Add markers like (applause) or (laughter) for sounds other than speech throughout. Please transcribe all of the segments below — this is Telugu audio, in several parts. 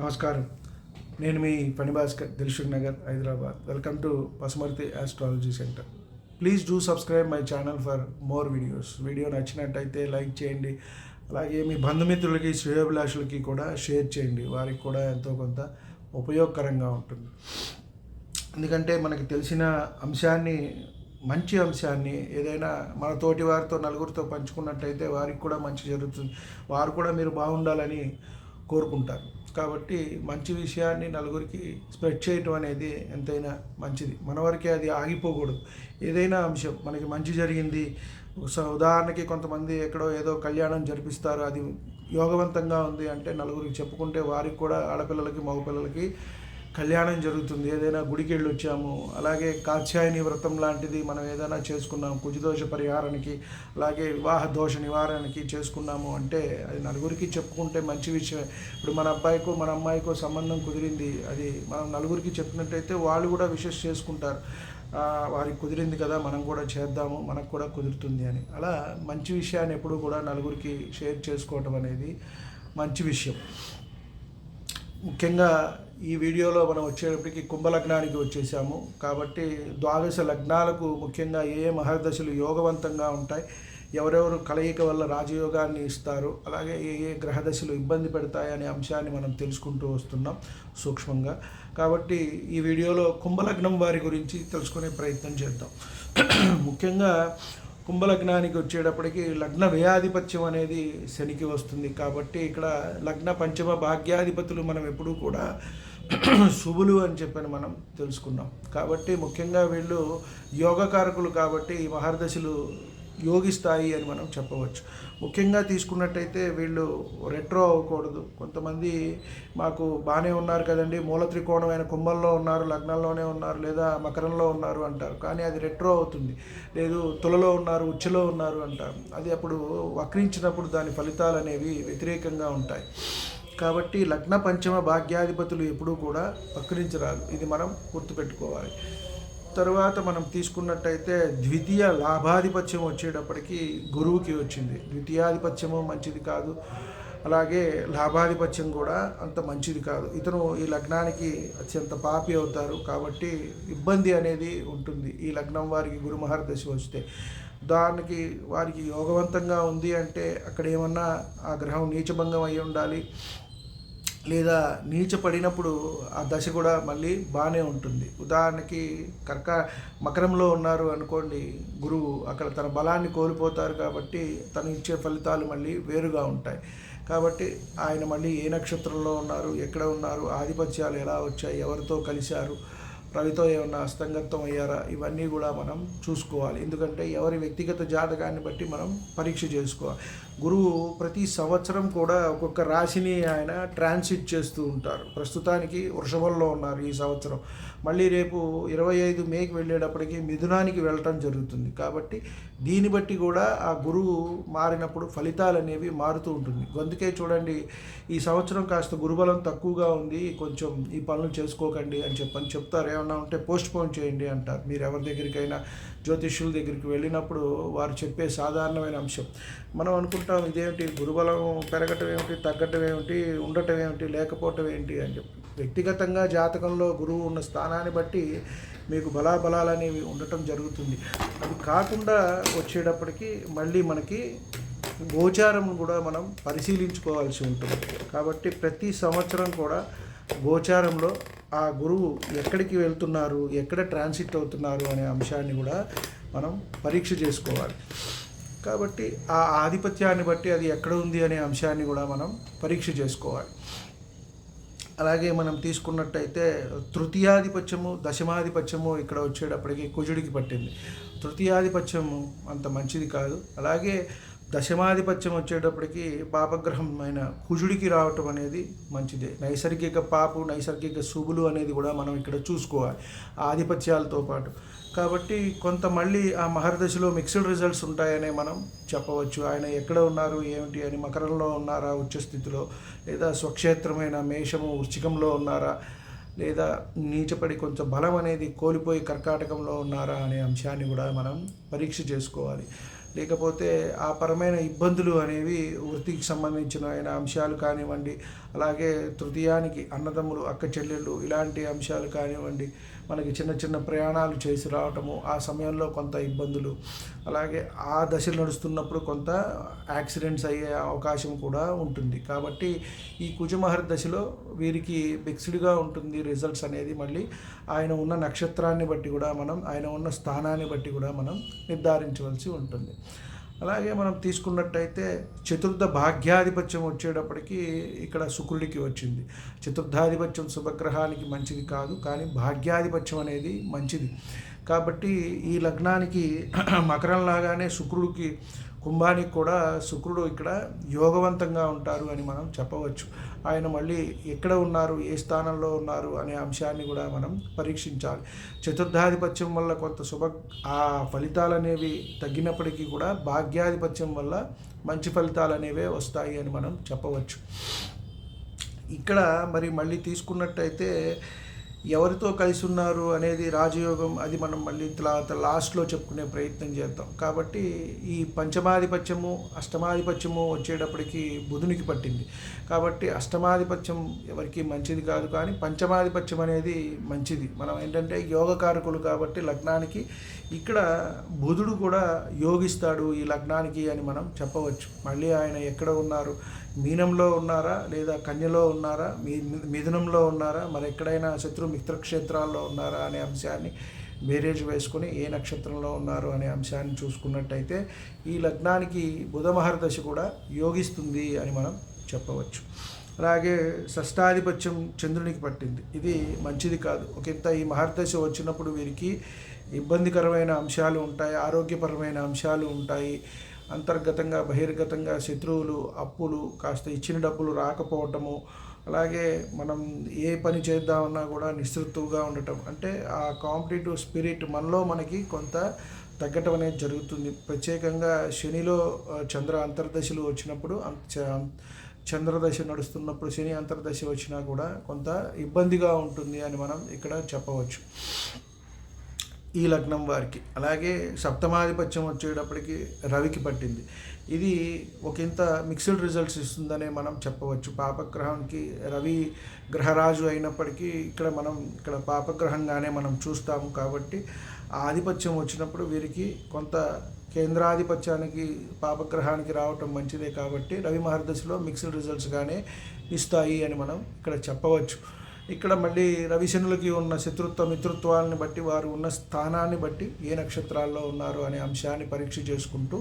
నమస్కారం. నేను మీ పని Bhaskar Dilsukh Nagar Hyderabad. Welcome to Pasumarthi astrology centre please do subscribe my channel for more videos video నచ్చినట్టయితే లైక్ చేయండి. అలాగే మీ బంధుమిత్రులకి శ్రేయోభిలాషులకి కూడా షేర్ చేయండి. వారికి కూడా ఎంతో కొంత ఉపయోగకరంగా ఉంటుంది. ఎందుకంటే మనకి తెలిసిన అంశాన్ని మంచి అంశాన్ని ఏదైనా మన తోటి వారితో నలుగురితో పంచుకున్నట్టయితే వారికి కూడా మంచి జరుగుతుంది. వారు కూడా మీరు బాగుండాలని కోరుకుంటారు. కాబట్టి మంచి విషయాన్ని నలుగురికి స్ప్రెడ్ చేయటం అనేది ఎంతైనా మంచిది. మన వరకే అది ఆగిపోకూడదు. ఏదైనా అంశం మనకి మంచి జరిగింది స- ఉదాహరణకి కొంతమంది ఎక్కడో ఏదో కళ్యాణం జరిపిస్తారు అది యోగవంతంగా ఉంది అంటే నలుగురికి చెప్పుకుంటే వారికి కూడా ఆడపిల్లలకి మగపిల్లలకి కళ్యాణం జరుగుతుంది. ఏదైనా గుడికి వెళ్ళి వచ్చాము. అలాగే కాత్యాయని వ్రతం లాంటిది మనం ఏదైనా చేసుకున్నాం కుజదోష పరిహారానికి అలాగే వివాహ దోష నివారణకి చేసుకున్నాము అంటే అది నలుగురికి చెప్పుకుంటే మంచి విషయం ఇప్పుడు మన అబ్బాయికో మన అమ్మాయికో సంబంధం కుదిరింది. అది మనం నలుగురికి చెప్పినట్టయితే వాళ్ళు కూడా విషెస్ చేసుకుంటారు. వారికి కుదిరింది కదా మనం కూడా చేద్దాము మనకు కూడా కుదురుతుంది అని. అలా మంచి విషయాన్ని ఎప్పుడు కూడా నలుగురికి షేర్ చేసుకోవటం అనేది మంచి విషయం. ముఖ్యంగా ఈ వీడియోలో మనం వచ్చేటప్పటికి కుంభలగ్నానికి వచ్చేసాము. కాబట్టి ద్వాదశ లగ్నాలకు ముఖ్యంగా ఏ ఏ మహర్దశలు యోగవంతంగా ఉంటాయి ఎవరెవరు కలయిక వల్ల రాజయోగాన్ని ఇస్తారు అలాగే ఏ ఏ గ్రహదశలు ఇబ్బంది పెడతాయి అనే అంశాన్ని మనం తెలుసుకుంటూ వస్తున్నాం సూక్ష్మంగా. కాబట్టి ఈ వీడియోలో కుంభలగ్నం వారి గురించి తెలుసుకునే ప్రయత్నం చేద్దాం. ముఖ్యంగా కుంభలగ్నానికి వచ్చేటప్పటికి లగ్న వ్యయాధిపత్యం అనేది శనికి వస్తుంది. కాబట్టి ఇక్కడ లగ్న పంచమ భాగ్యాధిపతులు మనం ఎప్పుడూ కూడా (clears throat) శుభులు అని చెప్పని మనం తెలుసుకున్నాం. కాబట్టి ముఖ్యంగా వీళ్ళు యోగకారకులు కాబట్టి ఈ మహర్దశలు యోగిస్తాయి అని మనం చెప్పవచ్చు. ముఖ్యంగా తీసుకున్నట్టయితే వీళ్ళు రెట్రో అవ్వకూడదు. కొంతమంది మాకు బాగానే ఉన్నారు కదండి. మూల త్రికోణమైన కుంభంలో ఉన్నారు లగ్నంలోనే ఉన్నారు లేదా మకరంలో ఉన్నారు అంటారు. కానీ అది రెట్రో అవుతుంది. లేదు తులలో ఉన్నారు ఉచ్చలో ఉన్నారు అంటారు. అది అప్పుడు వక్రించినప్పుడు దాని ఫలితాలు అనేవి వ్యతిరేకంగా ఉంటాయి. కాబట్టి లగ్న పంచమ భాగ్యాధిపతులు ఎప్పుడూ కూడా వక్రించరాదు. ఇది మనం గుర్తుపెట్టుకోవాలి. తర్వాత మనం తీసుకున్నట్టయితే ద్వితీయ లాభాధిపత్యం వచ్చేటప్పటికి గురువుకి వచ్చింది. ద్వితీయాధిపత్యము మంచిది కాదు. అలాగే లాభాధిపత్యం కూడా అంత మంచిది కాదు. ఇతను ఈ లగ్నానికి అత్యంత పాపి అవుతారు కాబట్టి ఇబ్బంది అనేది ఉంటుంది. ఈ లగ్నం వారికి గురు మహర్దశ వస్తే దానికి వారికి యోగవంతంగా ఉంది అంటే అక్కడ ఏమన్నా ఆ గ్రహం నీచభంగం అయి ఉండాలి. లేదా నీచ పడినప్పుడు ఆ దశ కూడా మళ్ళీ బాగానే ఉంటుంది. ఉదాహరణకి కర్క మకరంలో ఉన్నారు అనుకోండి గురువు అక్కడ తన బలాన్ని కోల్పోతారు కాబట్టి తను ఇచ్చే ఫలితాలు మళ్ళీ వేరుగా ఉంటాయి. కాబట్టి ఆయన మళ్ళీ ఏ నక్షత్రంలో ఉన్నారు ఎక్కడ ఉన్నారు ఆధిపత్యాలు ఎలా వచ్చాయి ఎవరితో కలిశారు రవితో ఏమన్నా అస్తంగత్వం అయ్యారా ఇవన్నీ కూడా మనం చూసుకోవాలి. ఎందుకంటే ఎవరి వ్యక్తిగత జాతకాన్ని బట్టి మనం పరీక్ష చేసుకోవాలి. గురువు ప్రతి సంవత్సరం కూడా ఒక్కొక్క రాశిని ఆయన ట్రాన్సిట్ చేస్తూ ఉంటారు. ప్రస్తుతానికి వృషభంలో ఉన్నారు ఈ సంవత్సరం. మళ్ళీ రేపు ఇరవై ఐదు మేకి వెళ్ళేటప్పటికి మిథునానికి వెళ్ళటం జరుగుతుంది. కాబట్టి దీన్ని బట్టి కూడా ఆ గురువు మారినప్పుడు ఫలితాలు అనేవి మారుతూ ఉంటుంది. అందుకే చూడండి ఈ సంవత్సరం కాస్త గురుబలం తక్కువగా ఉంది. కొంచెం ఈ పనులు చేసుకోకండి అని చెప్పని చెప్తారు. ఏమన్నా ఉంటే పోస్ట్ పోన్ చేయండి అంటారు. మీరు ఎవరి దగ్గరికైనా జ్యోతిష్యుల దగ్గరికి వెళ్ళినప్పుడు వారు చెప్పే సాధారణమైన అంశం. మనం అనుకుంటాం ఇదేమిటి? గురుబలం పెరగటం ఏమిటి? తగ్గటం ఏమిటి? ఉండటం ఏమిటి? లేకపోవటం ఏంటి అని చెప్పి. వ్యక్తిగతంగా జాతకంలో గురువు ఉన్న స్థానాన్ని బట్టి మీకు బలాబలాలు అనేవి ఉండటం జరుగుతుంది. అది కాకుండా వచ్చేటప్పటికి మళ్ళీ మనకి గోచారం కూడా మనం పరిశీలించుకోవాల్సి ఉంటుంది. కాబట్టి ప్రతి సంవత్సరం కూడా గోచారంలో ఆ గురువు ఎక్కడికి వెళ్తున్నారు ఎక్కడ ట్రాన్సిట్ అవుతున్నారు అనే అంశాన్ని కూడా మనం పరీక్ష చేసుకోవాలి. కాబట్టి ఆ ఆధిపత్యాన్ని బట్టి అది ఎక్కడ ఉంది అనే అంశాన్ని కూడా మనం పరీక్ష చేసుకోవాలి. అలాగే మనం తీసుకున్నట్టయితే తృతీయాధిపత్యము దశమాధిపత్యము ఇక్కడ వచ్చేటప్పటికి కుజుడికి పట్టింది. తృతీయాధిపత్యము అంత మంచిది కాదు. అలాగే దశమాధిపత్యం వచ్చేటప్పటికి అయిన కుజుడికి రావటం అనేది మంచిదే. నైసర్గిక పాపు నైసర్గిక శుభులు అనేది కూడా మనం ఇక్కడ చూసుకోవాలి ఆ ఆధిపత్యాలతో పాటు. కాబట్టి కొంత మళ్ళీ ఆ మహర్దశలో మిక్స్డ్ రిజల్ట్స్ ఉంటాయనే మనం చెప్పవచ్చు. ఆయన ఎక్కడ ఉన్నారు ఏమిటి అని మకరంలో ఉన్నారా ఉచ్చస్థితిలో లేదా స్వక్షేత్రమైన మేషము వృచ్చికంలో ఉన్నారా లేదా నీచపడి కొంచెం బలం అనేది కోల్పోయి కర్కాటకంలో ఉన్నారా అనే అంశాన్ని కూడా మనం పరీక్ష చేసుకోవాలి. లేకపోతే ఆ పరమైన ఇబ్బందులు అనేవి వృత్తికి సంబంధించిన ఆయన అంశాలు కానివ్వండి అలాగే తృతీయానికి అన్నదమ్ములు అక్క చెల్లెళ్ళు ఇలాంటి అంశాలు కానివ్వండి మనకి చిన్న చిన్న ప్రయాణాలు చేసి రావటము ఆ సమయంలో కొంత ఇబ్బందులు. అలాగే ఆ దశలు నడుస్తున్నప్పుడు కొంత యాక్సిడెంట్స్ అయ్యే అవకాశం కూడా ఉంటుంది. కాబట్టి ఈ కుజమహర్ దశలో వీరికి మిక్స్డ్గా ఉంటుంది రిజల్ట్స్ అనేది. మళ్ళీ ఆయన ఉన్న నక్షత్రాన్ని బట్టి కూడా మనం ఆయన ఉన్న స్థానాన్ని బట్టి కూడా మనం నిర్ధారించవలసి ఉంటుంది. అలాగే మనం తీసుకున్నట్టయితే చతుర్థ భాగ్యాధిపత్యం వచ్చేటప్పటికి ఇక్కడ శుక్రుడికి వచ్చింది. చతుర్థాధిపత్యం శుభగ్రహానికి మంచిది కాదు కానీ భాగ్యాధిపత్యం అనేది మంచిది. కాబట్టి ఈ లగ్నానికి (clears throat) మకరం లాగానే శుక్రుడికి కుంభానికి కూడా శుక్రుడు ఇక్కడ యోగవంతంగా ఉంటారు అని మనం చెప్పవచ్చు. ఆయన మళ్ళీ ఎక్కడ ఉన్నారు ఏ స్థానంలో ఉన్నారు అనే అంశాన్ని కూడా మనం పరీక్షించాలి. చతుర్థాధిపత్యం వల్ల కొంత శుభ ఆ ఫలితాలు అనేవి తగ్గినప్పటికీ కూడా భాగ్యాధిపత్యం వల్ల మంచి ఫలితాలు అనేవే వస్తాయి అని మనం చెప్పవచ్చు. ఇక్కడ మరి మళ్ళీ తీసుకున్నట్టయితే ఎవరితో కలిసి ఉన్నారు అనేది రాజయోగం అది మనం మళ్ళీ తర్వాత లాస్ట్లో చెప్పుకునే ప్రయత్నం చేద్దాం. కాబట్టి ఈ పంచమాధిపత్యము అష్టమాధిపత్యము వచ్చేటప్పటికి బుధునికి పట్టింది. కాబట్టి అష్టమాధిపత్యం ఎవరికి మంచిది కాదు కానీ పంచమాధిపత్యం అనేది మంచిది. మనం ఏంటంటే యోగకారకులు కాబట్టి లగ్నానికి ఇక్కడ బుధుడు కూడా యోగిస్తాడు ఈ లగ్నానికి అని మనం చెప్పవచ్చు. మళ్ళీ ఆయన ఎక్కడ ఉన్నారు మీనంలో ఉన్నారా? లేదా కన్యలో ఉన్నారా? మీ మిథునంలో ఉన్నారా? మరి ఎక్కడైనా శత్రు మిత్రక్షేత్రాల్లో ఉన్నారా? అనే అంశాన్ని బేరేజ్ వేసుకుని ఏ నక్షత్రంలో ఉన్నారు? అనే అంశాన్ని చూసుకున్నట్టయితే ఈ లగ్నానికి బుధ మహర్దశ కూడా యోగిస్తుంది అని మనం చెప్పవచ్చు. అలాగే షష్టాధిపత్యం చంద్రునికి పట్టింది. ఇది మంచిది కాదు. ఒకంత ఈ మహర్దశ వచ్చినప్పుడు వీరికి ఇబ్బందికరమైన అంశాలు ఉంటాయి ఆరోగ్యపరమైన అంశాలు ఉంటాయి. అంతర్గతంగా బహిర్గతంగా శత్రువులు అప్పులు కాస్త ఇచ్చిన డబ్బులు రాకపోవటము అలాగే మనం ఏ పని చేద్దామన్నా కూడా నిస్సృత్తుగా ఉండటం. అంటే ఆ కాంపిటేటివ్ స్పిరిట్ మనలో మనకి కొంత తగ్గటం అనేది జరుగుతుంది. ప్రత్యేకంగా శనిలో చంద్ర అంతర్దశలు వచ్చినప్పుడు చంద్రదశ నడుస్తున్నప్పుడు శని అంతర్దశ వచ్చినా కూడా కొంత ఇబ్బందిగా ఉంటుంది అని మనం ఇక్కడ చెప్పవచ్చు. ఈ లగ్నం వారికి. అలాగే సప్తమాధిపత్యం వచ్చేటప్పటికి రవికి పట్టింది. ఇది ఒకంత మిక్స్డ్ రిజల్ట్స్ ఇస్తుందనే మనం చెప్పవచ్చు. పాపగ్రహానికి రవి గ్రహరాజు అయినప్పటికీ ఇక్కడ మనం ఇక్కడ పాపగ్రహంగానే మనం చూస్తాము కాబట్టి ఆ ఆధిపత్యం వచ్చినప్పుడు వీరికి కొంత కేంద్రాధిపత్యానికి పాపగ్రహానికి రావటం మంచిదే కాబట్టి రవి మహర్దశలో మిక్స్డ్ రిజల్ట్స్గానే ఇస్తాయి అని మనం ఇక్కడ చెప్పవచ్చు. ఇక్కడ మళ్ళీ రవిశనులకి ఉన్న శత్రుత్వ మిత్రుత్వాన్ని బట్టి వారు ఉన్న స్థానాన్ని బట్టి ఏ నక్షత్రాల్లో ఉన్నారు అనే అంశాన్ని పరీక్ష చేసుకుంటూ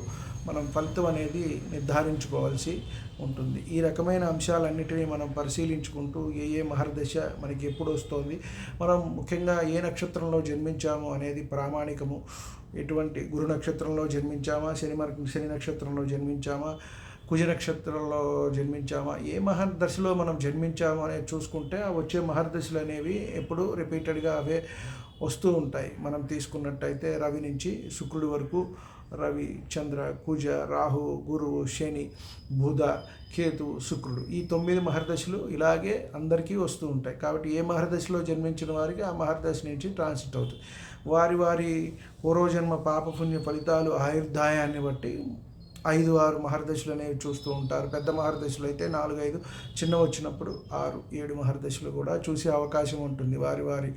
మనం ఫలితం అనేది నిర్ధారించుకోవాల్సి ఉంటుంది. ఈ రకమైన అంశాలన్నిటినీ మనం పరిశీలించుకుంటూ ఏ ఏ మహర్దశ మనకి ఎప్పుడు వస్తుంది మనం ముఖ్యంగా ఏ నక్షత్రంలో జన్మించాము అనేది ప్రామాణికము ఎటువంటి గురు నక్షత్రంలో జన్మించామా శని శని నక్షత్రంలో జన్మించామా కుజ నక్షత్రంలో జన్మించామా? ఏ మహర్దశలో మనం జన్మించామా అనేది చూసుకుంటే ఆ వచ్చే మహర్దశలు అనేవి ఎప్పుడు రిపీటెడ్గా అవే వస్తూ ఉంటాయి. మనం తీసుకున్నట్టయితే రవి నుంచి శుక్రుడి వరకు రవి చంద్ర కుజ రాహు గురువు శని బుధ కేతు శుక్రుడు ఈ తొమ్మిది మహర్దశలు ఇలాగే అందరికీ వస్తూ ఉంటాయి. కాబట్టి ఏ మహర్దశలో జన్మించిన వారికి ఆ మహర్దశ నుంచి ట్రాన్సిట్ అవుతుంది. వారి వారి పూర్వజన్మ పాపపుణ్య ఫలితాలు ఆయుర్దాయాన్ని బట్టి ఐదు ఆరు మహర్దశలు అనేవి చూస్తూ ఉంటారు. పెద్ద మహర్దశలు అయితే నాలుగు ఐదు చిన్న వచ్చినప్పుడు ఆరు ఏడు మహర్దశలు కూడా చూసే అవకాశం ఉంటుంది వారి వారి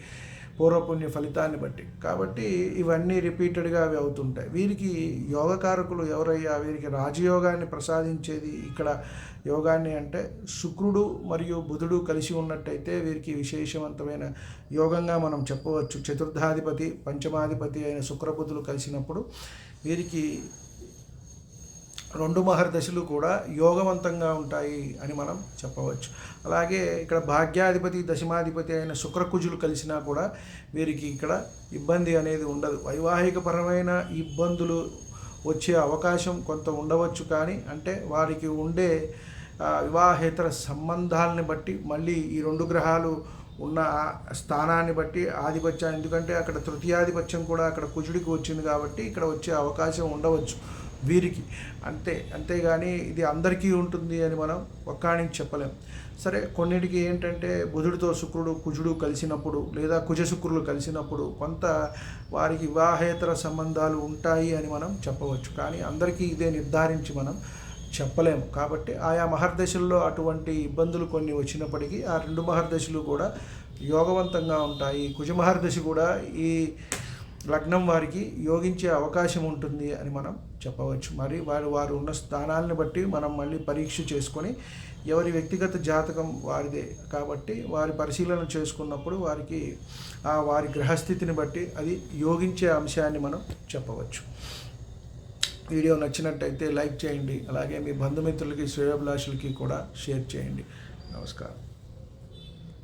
పూర్వపుణ్య ఫలితాన్ని బట్టి. కాబట్టి ఇవన్నీ రిపీటెడ్గా అవి అవుతుంటాయి. వీరికి యోగకారకులు ఎవరయ్యా? వీరికి రాజయోగాన్ని ప్రసాదించేది ఇక్కడ యోగాన్ని అంటే శుక్రుడు మరియు బుధుడు కలిసి ఉన్నట్టయితే వీరికి విశేషవంతమైన యోగంగా మనం చెప్పవచ్చు. చతుర్థాధిపతి పంచమాధిపతి అయిన శుక్రబుధులు కలిసినప్పుడు వీరికి రెండు మహర్దశలు కూడా యోగవంతంగా ఉంటాయి అని మనం చెప్పవచ్చు. అలాగే ఇక్కడ భాగ్యాధిపతి దశమాధిపతి అయిన శుక్రకుజులు కలిసినా కూడా వీరికి ఇక్కడ ఇబ్బంది అనేది ఉండదు. వైవాహికపరమైన ఇబ్బందులు వచ్చే అవకాశం కొంత ఉండవచ్చు కానీ అంటే వారికి ఉండే వివాహేతర సంబంధాలని బట్టి మళ్ళీ ఈ రెండు గ్రహాలు ఉన్న స్థానాన్ని బట్టి ఆధిపత్యం. ఎందుకంటే అక్కడ తృతీయాధిపత్యం కూడా అక్కడ కుజుడికి వచ్చింది కాబట్టి ఇక్కడ వచ్చే అవకాశం ఉండవచ్చు. వీరికి. అంతే అంతేగాని ఇది అందరికీ ఉంటుంది అని మనం ఒక్కడికి చెప్పలేం. సరే కొన్నిటికి ఏంటంటే బుధుడితో శుక్రుడు కుజుడు కలిసినప్పుడు లేదా కుజ శుక్రులు కలిసినప్పుడు కొంత వారికి వివాహేతర సంబంధాలు ఉంటాయి అని మనం చెప్పవచ్చు. కానీ అందరికీ ఇదే నిర్ధారించి మనం చెప్పలేము కాబట్టి ఆయా మహర్దశల్లో అటువంటి ఇబ్బందులు కొన్ని వచ్చినప్పటికీ ఆ రెండు మహర్దశలు కూడా యోగవంతంగా ఉంటాయి. కుజ మహర్దశ కూడా ఈ లగ్నం వారికి యోగించే అవకాశం ఉంటుంది అని మనం చెప్పవచ్చు. మరి వారు వారు ఉన్న స్థానాలను బట్టి మనం మళ్ళీ పరీక్ష చేసుకొని ఎవరి వ్యక్తిగత జాతకం వారిదే కాబట్టి వారి పరిశీలన చేసుకున్నప్పుడు వారికి ఆ వారి గ్రహస్థితిని బట్టి అది యోగించే అంశాన్ని మనం చెప్పవచ్చు. వీడియో నచ్చినట్టయితే లైక్ చేయండి. అలాగే మీ బంధుమిత్రులకి శ్రేయోభిలాషులకి కూడా షేర్ చేయండి. నమస్కారం.